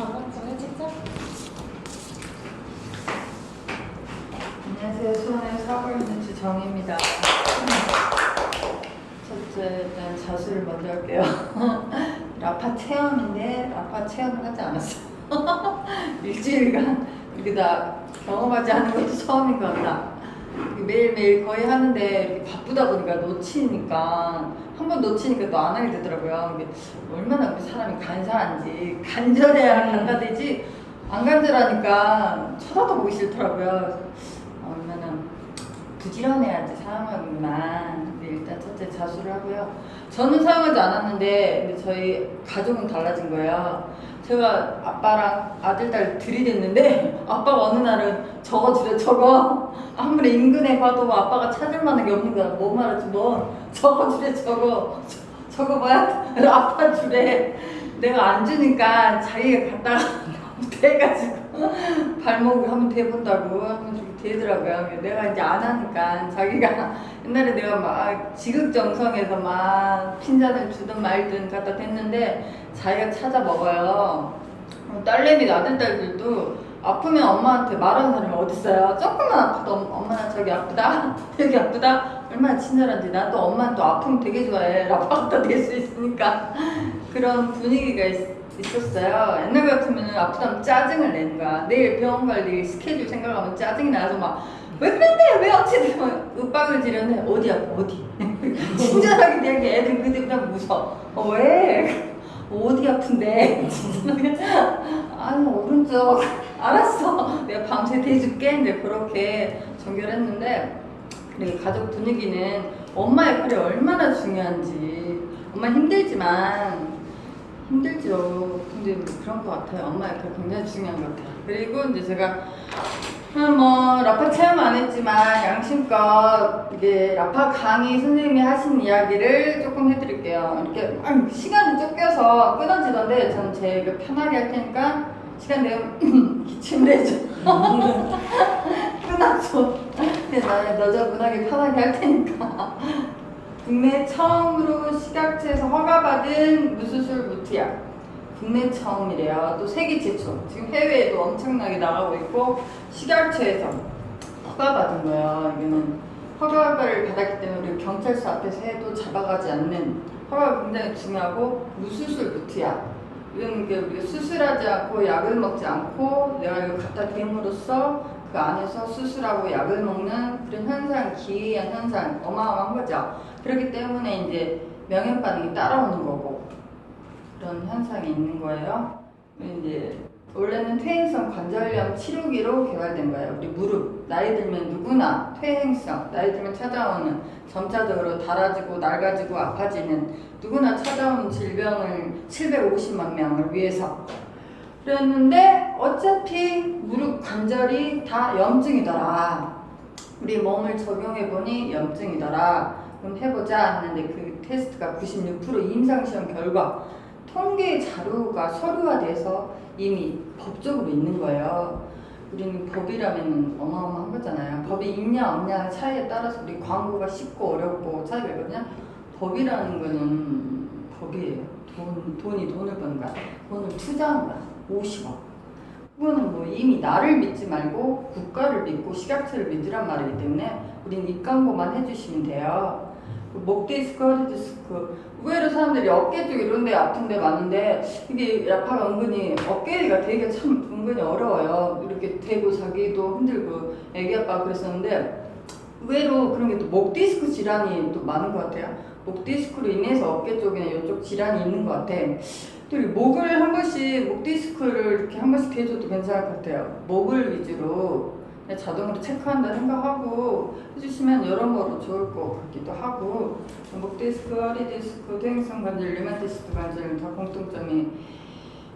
장난 장난 찍자. 안녕하세요. 수원의 사고 있는 주정입니다. 첫째, 일단 자수를 먼저 할게요. 라파 체험인데 라파 체험을 하지 않았어요. 일주일간 이렇게 다 경험하지 않은 것도 처음인 것 같다. 매일매일 거의 하는데 이렇게 바쁘다 보니까 놓치니까 한 번 놓치니까 또 안 하게 되더라고요. 얼마나 우리 사람이 간사한지 간절해야 간사되지 안 간절하니까 쳐다도 보기 싫더라고요. 얼마나 부지런해야지 사용하는구나. 근데 일단 첫째 자수를 하고요. 저는 사용하지 않았는데 저희 가족은 달라진 거예요. 제가 아빠랑 아들 딸 들이댔는데 아빠가 어느 날은 저거 주래 저거 아무리 인근에 봐도 아빠가 찾을 만한 게 없는 거야. 뭐 말하지 뭐 저거 주래 저거 저- 저거 뭐야? 아빠 주래. 내가 안 주니까 자기가 갖다가 대가지고 발목을 한번 대본다고 하면 좀 되더라고요. 내가 이제 안 하니까 자기가 옛날에 내가 막 지극정성해서 막 핀잔을 주든 말든 갖다 댔는데 자기가 찾아 먹어요. 어, 딸내미 아들 딸들도 아프면 엄마한테 말하는 사람이 어딨어요? 조금만 아파도 엄- 엄마 나 저기 아프다 여기 아프다 얼마나 친절한지 난 또 엄마는 또 아프면 되게 좋아해 라파 갖다 댈 수 있으니까 그런 분위기가 있, 있었어요. 옛날 같으면 아프다면 짜증을 내는 거야. 내일 병원 갈 일 스케줄 생각하면 짜증이 나서 막 왜 그랬대? 왜? 막 윽박을 지르는데 어디 아파? 어디? 친절하게 대하게 애들은 그때 그냥 무서워. 어, 왜? 어디 아픈데? 아니 오른쪽. 알았어. 내가 밤새 대줄게. 이제 그렇게 전결했는데 그리고 가족 분위기는 엄마 역할이 얼마나 중요한지 엄마 힘들지만 힘들죠. 근데 뭐 그런 것 같아요. 엄마 역할 굉장히 중요한 것 같아요. 그리고 이제 제가 음, 뭐 라파 체험 안 했지만 양심껏 이게 라파 강의 선생님이 하신 이야기를 조금 해드릴게요. 이렇게 막 시간이 쫓겨서 끊어지던데 전 제가 편하게 할 테니까 시간 되면 기침을 해줘. 끊어줘. 근데 나는 너저분하게 편하게 할 테니까. 국내 처음으로 식약처에서 허가받은 무수술 무트약. 국내 처음이래요. 또 세계 최초. 지금 해외에도 엄청나게 나가고 있고 식약처에서 허가받은 거예요. 이거는 허가를 받았기 때문에 경찰서 앞에서 해도 잡아가지 않는 허가가 굉장히 중요하고 무수술 무트약. 이건 게 우리가 수술하지 않고 약을 먹지 않고 내가 이걸 갖다 댐으로써 그 안에서 수술하고 약을 먹는 그런 현상, 기이한 현상, 어마어마한 거죠. 그렇기 때문에 이제 명현 반응이 따라오는 거고 그런 현상이 있는 거예요. 이제 원래는 퇴행성 관절염 치료기로 개발된 거예요. 우리 무릎 나이 들면 누구나 퇴행성 나이 들면 찾아오는 점차적으로 닳아지고 낡아지고 아파지는 누구나 찾아오는 질병을 750만 명을 위해서 그랬는데 어차피 무릎 관절이 다 염증이더라. 우리 몸을 적용해 보니 염증이더라. 그럼 해보자 했는데 그 테스트가 96% 임상시험 결과 통계 자료가 서류화돼서 이미 법적으로 있는 거예요. 우리는 법이라면 어마어마한 거잖아요. 법이 있냐 없냐 차이에 따라서 우리 광고가 쉽고 어렵고 차이가 있거든요. 법이라는 거는 법이에요. 돈, 돈이 돈을 버는. 돈을 투자한 거야. 50억. 그거는 뭐 이미 나를 믿지 말고 국가를 믿고 식약처를 믿으란 말이기 때문에 우리는 입 광고만 해주시면 돼요. 그목 디스크, 허리 디스크. 의외로 사람들이 어깨 쪽 이런 데 아픈 데 많은데 이게 라파가 은근히 어깨가 되게 참 은근히 어려워요. 이렇게 대고 자기도 힘들고 애기 아빠가 그랬었는데 의외로 그런 게 또 목 디스크 질환이 또 많은 것 같아요. 목 디스크로 인해서 어깨 쪽이나 이쪽 질환이 있는 것 같아. 또이 목을 한 번씩 목 디스크를 이렇게 한 번씩 해줘도 괜찮을 것 같아요. 목을 위주로 자동으로 체크한다 생각하고 해주시면 여러모로 좋을 것 같기도 하고 목 디스크, 허리 디스크, 퇴행성 관절, 류마티스트 관절 다 공통점이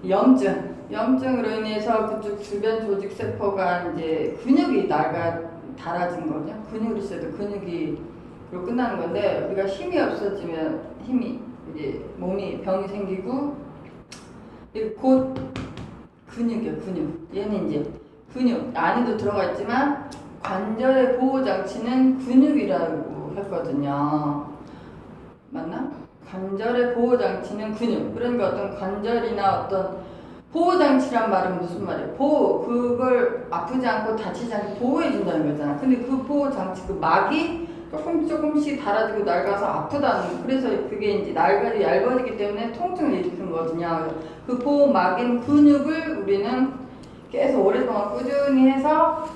염증, 염증으로 인해서 그쪽 주변 조직 세포가 이제 근육이 나가 닳아진 거죠. 근육이 있어도 근육이 로 끝나는 건데 우리가 힘이 없어지면 힘이 이제 몸이 병이 생기고 이곧 근육이에요 근육 얘는 이제 근육 안에도 들어가 있지만 관절의 보호 장치는 근육이라고 했거든요 맞나? 관절의 보호 장치는 근육 그러니까 어떤 관절이나 어떤 보호 장치란 말은 무슨 말이에요? 보호, 그걸 아프지 않고 다치지 않게 보호해 준다는 거잖아. 근데 그 보호 장치, 그 막이 조금 조금씩 달아지고 낡아서 아프다는, 그래서 그게 이제 낡아지 얇아지기 때문에 통증을 일으키는 거거든요. 그 보호막인 근육을 우리는 계속 오랫동안 꾸준히 해서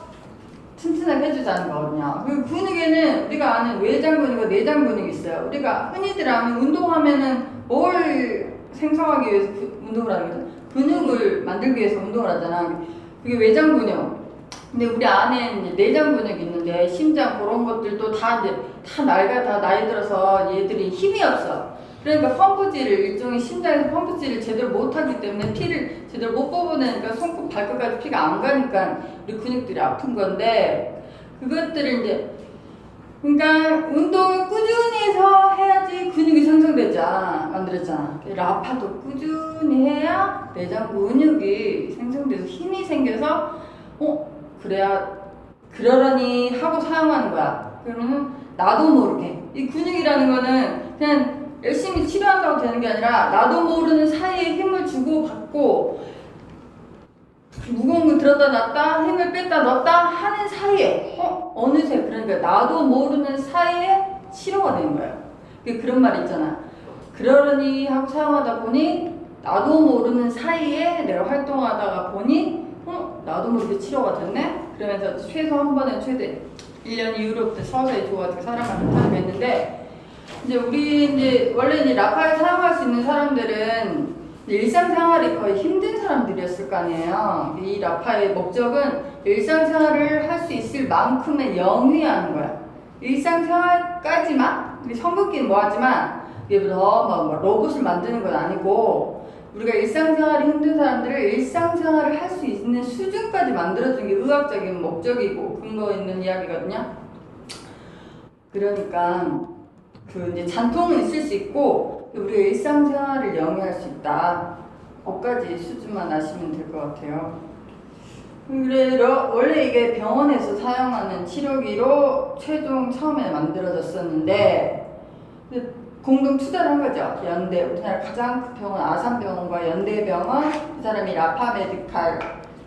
튼튼하게 해주자는 거거든요. 그 근육에는 우리가 아는 외장 근육과 내장 근육이 있어요. 우리가 흔히들 아는 운동하면은 뭘 생성하기 위해서 그- 운동을 하는 거죠? 근육을 만들기 위해서 운동을 하잖아. 그게 외장 근육. 근데 우리 안에 내장 근육이 있는데 심장 그런 것들도 다 이제 다 낡아 다 나이 들어서 얘들이 힘이 없어. 그러니까 펌프질을 일종의 심장에서 펌프질을 제대로 못하기 때문에 피를 제대로 못 뽑아내니까 손끝 발끝까지 피가 안 가니까 우리 근육들이 아픈 건데 그것들을 이제 그러니까 운동을 꾸준히 해서 해야지 근육이 생성되자 만들었잖아. 라파도 꾸준히 해야 내장 근육이 생성돼서 힘이 생겨서 어 그래야 그러려니 하고 사용하는 거야. 그러면은 나도 모르게 이 근육이라는 거는 그냥 열심히 치료한다고 되는 게 아니라 나도 모르는 사이에 힘을 주고 받고 무거운 거 들었다 놨다 힘을 뺐다 넣었다 하는 사이에 어 어느새 그러니까 나도 모르는 사이에 치료가 되는 거예요. 그 그런 말이 있잖아. 그러려니 하고 사용하다 보니 나도 모르는 사이에 내가 활동하다가 보니 어 나도 모르게 치료가 됐네. 그러면서 최소 한 번에 최대 1년 이후로부터 서서히 좋아지고 사람한테 타협했는데 이제 우리 이제 원래 이제 라파를 사용할 수 있는 사람들은 일상생활이 거의 힘든 사람들이었을 거 아니에요. 이 라파의 목적은 일상생활을 할 수 있을 만큼의 영위하는 거야. 일상생활까지만 우리 성급기는 뭐하지만 이게 더막 뭐 로봇을 만드는 건 아니고 우리가 일상생활이 힘든 사람들을 일상생활을 할 수 있는 수준까지 만들어주는 게 의학적인 목적이고 근거 있는 이야기거든요. 그러니까 그 이제 잔통은 있을 수 있고 우리가 일상생활을 영위할 수 있다. 거기까지 수준만 아시면 될 것 같아요. 그래 러- 원래 이게 병원에서 사용하는 치료기로 최종 처음에 만들어졌었는데 공동 투자를 한 거죠. 연대 우리나라 가장 큰 병원 아산병원과 연대병원 그 사람이 라파메디칼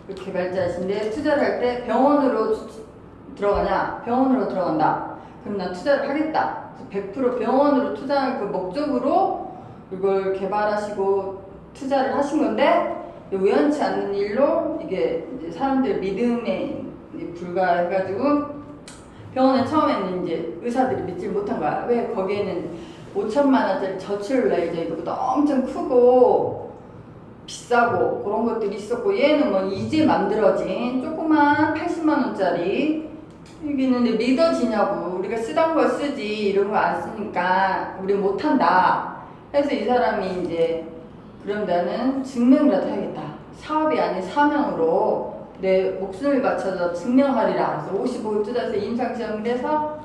그 개발자이신데 투자를 할 때 병원으로 주- 들어가냐 병원으로 들어간다. 그럼 난 투자를 하겠다. 그래서 100% 병원으로 투자할 그 목적으로 이걸 개발하시고 투자를 하신 건데 우연치 않는 일로 이게 사람들 믿음에 불과해가지고 병원에 처음에는 이제 의사들이 믿질 못한 거야. 왜 거기에는 5천만 원짜리 저출 레이저 이거보다 엄청 크고 비싸고 그런 것들이 있었고 얘는 뭐 이제 만들어진 조그만 80만 원짜리 이게 있는데 믿어지냐고. 우리가 쓰던 거 쓰지. 이런 거 안 쓰니까 우리 못한다. 그래서 이 사람이 이제 그럼 나는 증명이라도 해야겠다. 사업이 아닌 사명으로 내 목숨을 바쳐서 증명하리라. 그래서 55일 뜯어서 임상시험을 해서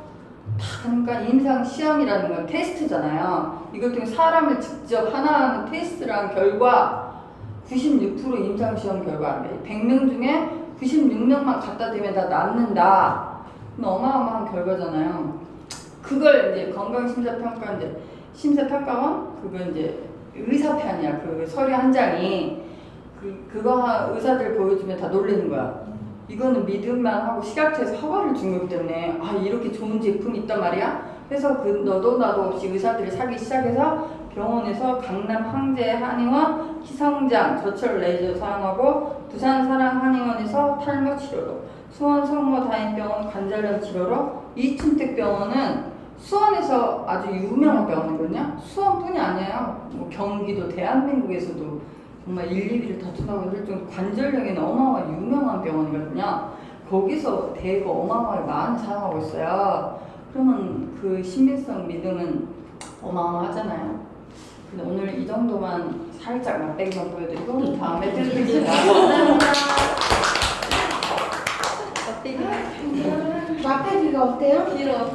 다 하니까 임상시험이라는 건 테스트잖아요. 이걸 통해 사람을 직접 하나하나 테스트를 한 결과 96% 임상시험 결과인데 100명 중에 96명만 갖다 대면 다 낫는다. 어마어마한 결과잖아요. 그걸 이제 건강심사평가 이제 심사평가원 그거 이제 의사편이야. 그 서류 한 장이 그 그거 하- 의사들 보여주면 다 놀라는 거야. 이거는 믿음만 하고 시각처에서 허가를 준 거기 때문에 아 이렇게 좋은 제품이 있단 말이야. 그래서 그 너도 나도 없이 의사들이 사기 시작해서 병원에서 강남 항제 한의원 희성장 저철 레이저 사용하고 부산 사랑 한의원에서 탈모 치료로 수원 성모 다인병원 관절염 치료로 이춘택 병원은 수원에서 아주 유명한 병원이거든요. 수원뿐이 아니에요. 뭐 경기도 대한민국에서도 정말 1, 2위를 다투나고 있을 정도 관절염에는 어마어마한 유명한 병원이거든요. 거기서 대거 어마어마하게 많이 사용하고 있어요. 그러면 그 신빙성 믿음은 어마어마하잖아요. 근데 오늘 이 정도만 살짝 맛배기만 보여드리고 다음에 드리겠습니다. 맛배기가 어때요? 길어.